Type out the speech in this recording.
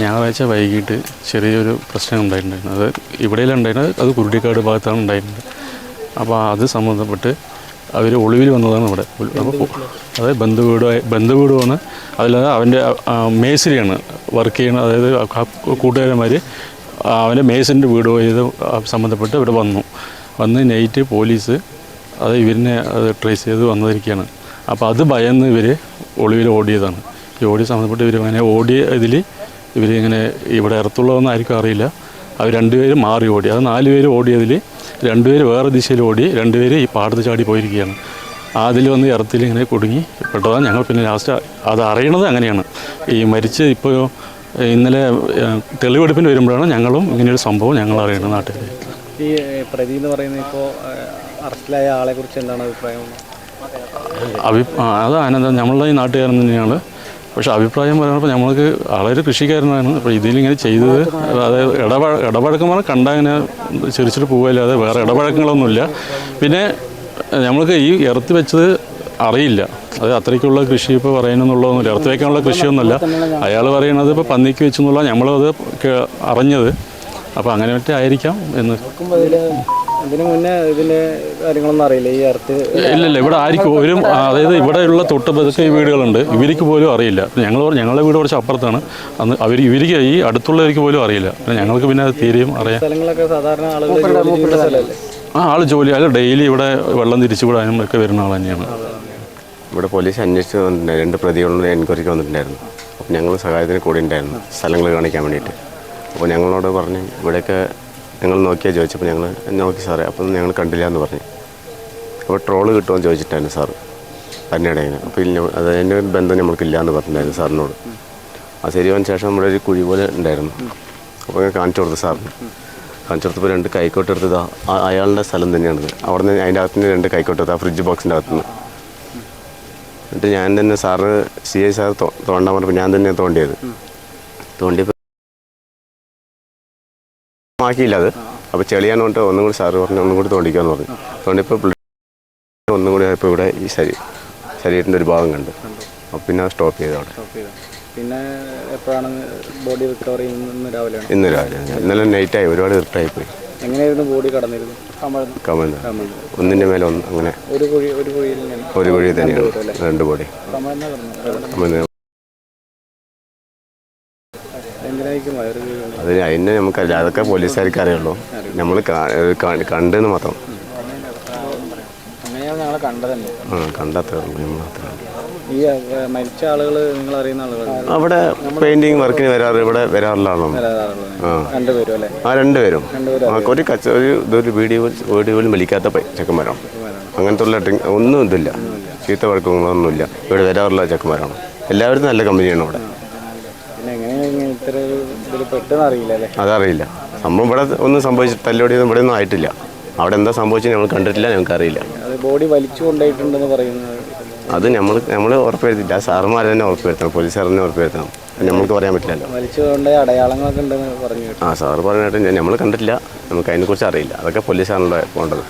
ഞായറാഴ്ച വൈകിട്ട് ചെറിയൊരു പ്രശ്നം ഉണ്ടായിട്ടുണ്ടായിരുന്നു. അത് ഇവിടെയിലുണ്ടായിരുന്നത് അത് കുരുട്ടിക്കാട് ഭാഗത്താണ് ഉണ്ടായിരുന്നത്. അപ്പോൾ അത് സംബന്ധപ്പെട്ട് അവർ ഒളിവിൽ വന്നതാണ് ഇവിടെ. അപ്പോൾ അതായത് ബന്ധുവീട് ബന്ധുവീട് വന്ന് അതിലത് അവന്റെ മേസരിയാണ് വർക്ക് ചെയ്യുന്നത് അതായത് കൂട്ടുകാരന്മാർ അവന്റെ മേസിന്റെ വീട് ഇത് സംബന്ധപ്പെട്ട് ഇവിടെ വന്നു. വന്ന് നൈറ്റ് പോലീസ് അത് ഇവരിനെ അത് ട്രേസ് ചെയ്ത് വന്നിരിക്കുകയാണ്. അപ്പോൾ അത് ഭയന്ന് ഇവർ ഒളിവിൽ ഓടിയതാണ്. ഈ ഓടിയ സംബന്ധപ്പെട്ട് ഇവർ അങ്ങനെ ഓടിയ ഇതിൽ ഇവരിങ്ങനെ ഇവിടെ ഇറത്തുള്ളതെന്നായിരിക്കും അറിയില്ല. അവർ രണ്ടുപേരും മാറി ഓടി. അത് നാല് പേര് ഓടിയതിൽ രണ്ടുപേര് വേറെ ദിശയിൽ ഓടി രണ്ടുപേര് ഈ പാടത്ത് ചാടി പോയിരിക്കുകയാണ്. അതിൽ വന്ന് ഇറത്തിൽ ഇങ്ങനെ കുടുങ്ങി. പെട്ടതാണ് ഞങ്ങൾ പിന്നെ ലാസ്റ്റ് അത് അറിയണത് അങ്ങനെയാണ്. ഈ മരിച്ച് ഇപ്പോൾ ഇന്നലെ തെളിവെടുപ്പിന് വരുമ്പോഴാണ് ഞങ്ങളും ഇങ്ങനെയൊരു സംഭവം ഞങ്ങൾ അറിയണത് നാട്ടിൽ. ഈ പ്രതി എന്ന് പറയുന്നത് ഇപ്പോൾ അറസ്റ്റിലായ ആളെ കുറിച്ച് എന്താണ് അഭിപ്രായം? അഭി അത് ആനന്ദം നമ്മളുടെ ഈ നാട്ടുകാരൻ തന്നെയാണ്. പക്ഷെ അഭിപ്രായം പറയുമ്പോൾ നമ്മൾക്ക് വളരെ കൃഷിക്കാരനാണ്. അപ്പോൾ ഇതിലിങ്ങനെ ചെയ്തത് അതായത് ഇടപഴ ഇടപഴക്കം പറഞ്ഞാൽ കണ്ടാൽ ഇങ്ങനെ ചിരിച്ചിട്ട് പോവുകയല്ലാതെ വേറെ ഇടപഴക്കങ്ങളൊന്നുമില്ല. പിന്നെ നമ്മൾക്ക് ഈ ഇറത്തി വെച്ചത് അറിയില്ല. അത് അത്രയ്ക്കുള്ള കൃഷി ഇപ്പോൾ പറയുന്നെന്നുള്ളതൊന്നുമില്ല. ഇറത്തി വയ്ക്കാനുള്ള കൃഷിയൊന്നുമില്ല. അയാൾ പറയുന്നത് ഇപ്പോൾ പന്നിക്ക് വെച്ചെന്നുള്ള നമ്മളത് അറിഞ്ഞത്. അപ്പോൾ അങ്ങനെ മറ്റേ ആയിരിക്കാം എന്ന്. ഇതിന് മുന്നേ കാര്യങ്ങളൊന്നും അറിയില്ല. ഈ ഇല്ലില്ല ഇവിടെ ആർക്കും ഒരു അതായത് ഇവിടെയുള്ള തൊട്ട് പതുക്കെ ഈ വീടുകളുണ്ട്. ഇവർക്ക് പോലും അറിയില്ല. ഞങ്ങൾ ഞങ്ങളുടെ വീട് കുറച്ച് അപ്പുറത്താണ്. അന്ന് അവർ ഇവർക്ക് ഈ അടുത്തുള്ളവർക്ക് പോലും അറിയില്ല. പിന്നെ ഞങ്ങൾക്ക് പിന്നെ അത് തീരെയും അറിയാം. സ്ഥലങ്ങളൊക്കെ സാധാരണ ആളുകൾ ആ ആൾ ജോലി അയാൾ ഡെയിലി ഇവിടെ വെള്ളം തിരിച്ചു വിടാനും ഒക്കെ വരുന്ന ആൾ തന്നെയാണ്. ഇവിടെ പോലീസ് അന്വേഷിച്ച് വന്നിട്ടുണ്ടായിരുന്നു രണ്ട് പ്രതികളുടെ എൻക്വയറിക്ക് വന്നിട്ടുണ്ടായിരുന്നു. അപ്പോൾ ഞങ്ങൾ സഹായത്തിന് കൂടി ഉണ്ടായിരുന്നു സ്ഥലങ്ങൾ കാണിക്കാൻ വേണ്ടിയിട്ട്. അപ്പോൾ ഞങ്ങളോട് പറഞ്ഞു ഇവിടെയൊക്കെ ഞങ്ങൾ നോക്കിയാൽ ചോദിച്ചപ്പോൾ ഞങ്ങൾ നോക്കി സാറേ അപ്പം ഞങ്ങൾ കണ്ടില്ല എന്ന് പറഞ്ഞു. അപ്പോൾ ട്രോൾ കിട്ടുമെന്ന് ചോദിച്ചിട്ടായിരുന്നു സാറ് പന്നിയടങ്ങനെ അപ്പോൾ ഇല്ല അത് അതിന്റെ ബന്ധം നമ്മൾക്കില്ല എന്ന് പറഞ്ഞിട്ടുണ്ടായിരുന്നു സാറിനോട്. ആ ശരിയാൻ ശേഷം നമ്മുടെ ഒരു കുഴി പോലെ ഉണ്ടായിരുന്നു. അപ്പോൾ ഞാൻ കാണിച്ചു കൊടുത്തു സാറിന്. കാണിച്ചു കൊടുത്തപ്പോൾ രണ്ട് കൈക്കോട്ട് എടുത്തത് അയാളുടെ സ്ഥലം തന്നെയാണിത്. അവിടെ നിന്ന് അതിന്റെ അകത്തുനിന്ന് രണ്ട് കൈക്കോട്ട് എടുത്താ ഫ്രിഡ്ജ് ബോക്സിന്റെ അകത്തുനിന്ന്. എന്നിട്ട് ഞാൻ തന്നെ സാറ് സി ഐ സാർ തോണ്ടാൻ പറഞ്ഞപ്പോൾ ഞാൻ തന്നെ തോണ്ടിയത്. തോണ്ടിയപ്പോൾ ആക്കിയില്ല അത് അപ്പോൾ ചെളിയാൻ കൊണ്ട് ഒന്നും കൂടി സാറ് പറഞ്ഞു ഒന്നും കൂടി തോണ്ടിക്കാന്ന് പറഞ്ഞു. തോണ്ടിപ്പോൾ ഒന്നും കൂടി ആയപ്പോൾ ഇവിടെ ഈ ശരീ ശരീരത്തിന്റെ ഒരു ഭാഗം കണ്ട്. അപ്പോൾ പിന്നെ അത് സ്റ്റോപ്പ് ചെയ്തു അവിടെ. പിന്നെ എപ്പോഴാണ് ബോഡി റിക്കവർ ഇന്ന് രാവിലെയാണ് ഇന്ന് രാവിലെ ഇന്നലെ നൈറ്റായി ഒരുപാട് ഇരുട്ടായി പോയി. എങ്ങനെയായിരുന്നു ബോഡി കടന്നിരുന്നു കമഴ്ന്ന്. ഒന്നിന്റെ മേലെ ഒന്ന് അങ്ങനെ. ഒരു കുഴി ഒരു കുഴിയിൽ ഒരു കുഴി തന്നെയാണ്. രണ്ട് ബോഡി. കമഴ്ന്ന. അത് അതിനെ നമുക്കല്ല അതൊക്കെ പോലീസുകാർക്ക് അറിയുള്ളൂ. നമ്മൾ കണ്ടെന്ന് മാത്രം. അങ്ങനെയാണ് ഞങ്ങളെ കണ്ടതന്നെ ആ കണ്ടത്രേ ഉള്ളൂ. നമ്മൾ അത്രേ ഉള്ളൂ. ഈ മരിച്ച ആളുകൾ നിങ്ങൾ അറിയുന്ന ആളുകളാണ് അവിടെ പെയിന്റിങ് വർക്കിന് വരാറ് ഇവിടെ വരാറുള്ള ആളാണ് ആ. രണ്ടുപേരും ഒരു കച്ച ഒരു ഇതൊരു വീഡിയോ വീഡിയോ പോലും വിളിക്കാത്ത ചെക്കന്മാരാണ്. അങ്ങനത്തെ ഉള്ള ഒന്നും ഇതില്ല. ചീത്ത വർക്കുകളൊന്നുമില്ല ഇവിടെ വരാറുള്ള ചെക്കന്മാരാണ്. എല്ലാവരും നല്ല കമ്പനിയാണ് അവിടെ പിന്നെ എങ്ങനെയാണ് ഇങ്ങനെ ഇത്ര ഒരു ഇതിൽ പെട്ടെന്ന് അറിയില്ല അല്ലേ അതറിയില്ല. സംഭവം ഇവിടെ ഒന്നും സംഭവിച്ചിട്ട് തല്ലോടിയൊന്നും ഇവിടെ ഒന്നും ആയിട്ടില്ല. അവിടെ എന്താ സംഭവിച്ചത് ഞങ്ങൾ കണ്ടിട്ടില്ല ഞങ്ങൾക്ക് അറിയില്ല. അത് ബോഡി വലിച്ചു കൊണ്ടായിട്ടുണ്ടെന്ന് പറയുന്നത് അത് നമ്മൾ നമ്മൾ ഉറപ്പുവരുത്തില്ല സാറുമാർ തന്നെ ഉറപ്പുവരുത്തണം പോലീസുകാർ തന്നെ ഉറപ്പുവരുത്തണം. ഞമ്മൾക്ക് നമ്മൾക്ക് പറയാൻ പറ്റില്ലല്ലോ അടയാളങ്ങളൊക്കെ പറഞ്ഞു ആ സാറ് പറഞ്ഞിട്ട് നമ്മൾ കണ്ടിട്ടില്ല. നമുക്ക് അതിനെക്കുറിച്ച് അറിയില്ല. അതൊക്കെ പോലീസാണല്ലോ പോകേണ്ടത്.